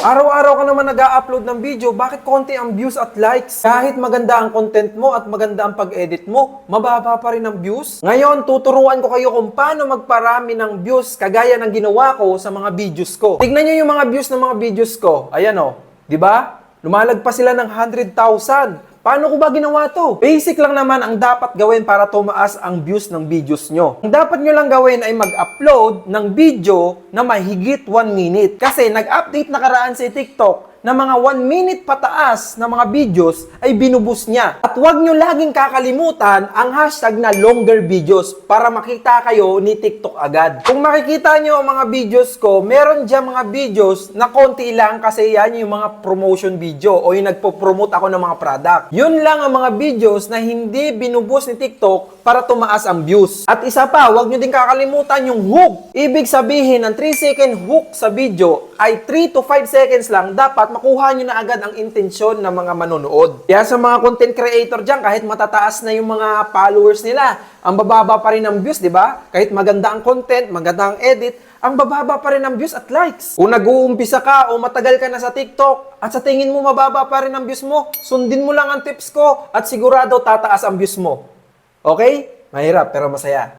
Araw-araw ka naman nag-upload ng video, bakit konti ang views at likes? Kahit maganda ang content mo at maganda ang pag-edit mo, mababa pa rin ang views? Ngayon, tuturuan ko kayo kung paano magparami ng views kagaya ng ginawa ko sa mga videos ko. Tignan nyo yung mga views ng mga videos ko. Ayan o, di ba? Lumalagpas sila ng 100,000. Paano ko ba ginawa to? Basic lang naman ang dapat gawin para tumaas ang views ng videos nyo. Ang dapat nyo lang gawin ay mag-upload ng video na mahigit 1 minute. Kasi nag-update nakaraan si TikTok na mga 1 minute pataas na mga videos ay binubus niya. At huwag nyo laging kakalimutan ang hashtag na longer videos para makita kayo ni TikTok agad. Kung makikita nyo ang mga videos ko, meron dyan mga videos na konti lang kasi yan yung mga promotion video o yung nagpo-promote ako ng mga product. Yun lang ang mga videos na hindi binubus ni TikTok para tumaas ang views. At isa pa, huwag nyo din kakalimutan yung hook. Ibig sabihin, ang 3 second hook sa video ay 3 to 5 seconds lang dapat makuha nyo na agad ang intensyon ng mga manonood. Kaya sa mga content creator dyan, kahit matataas na yung mga followers nila, ang bababa pa rin ang views, di ba? Kahit maganda ang content, maganda ang edit, ang bababa pa rin ang views at likes. Kung nag-uumpisa ka o matagal ka na sa TikTok at sa tingin mo mababa pa rin ang views mo, sundin mo lang ang tips ko at sigurado tataas ang views mo. Okay? Mahirap pero masaya.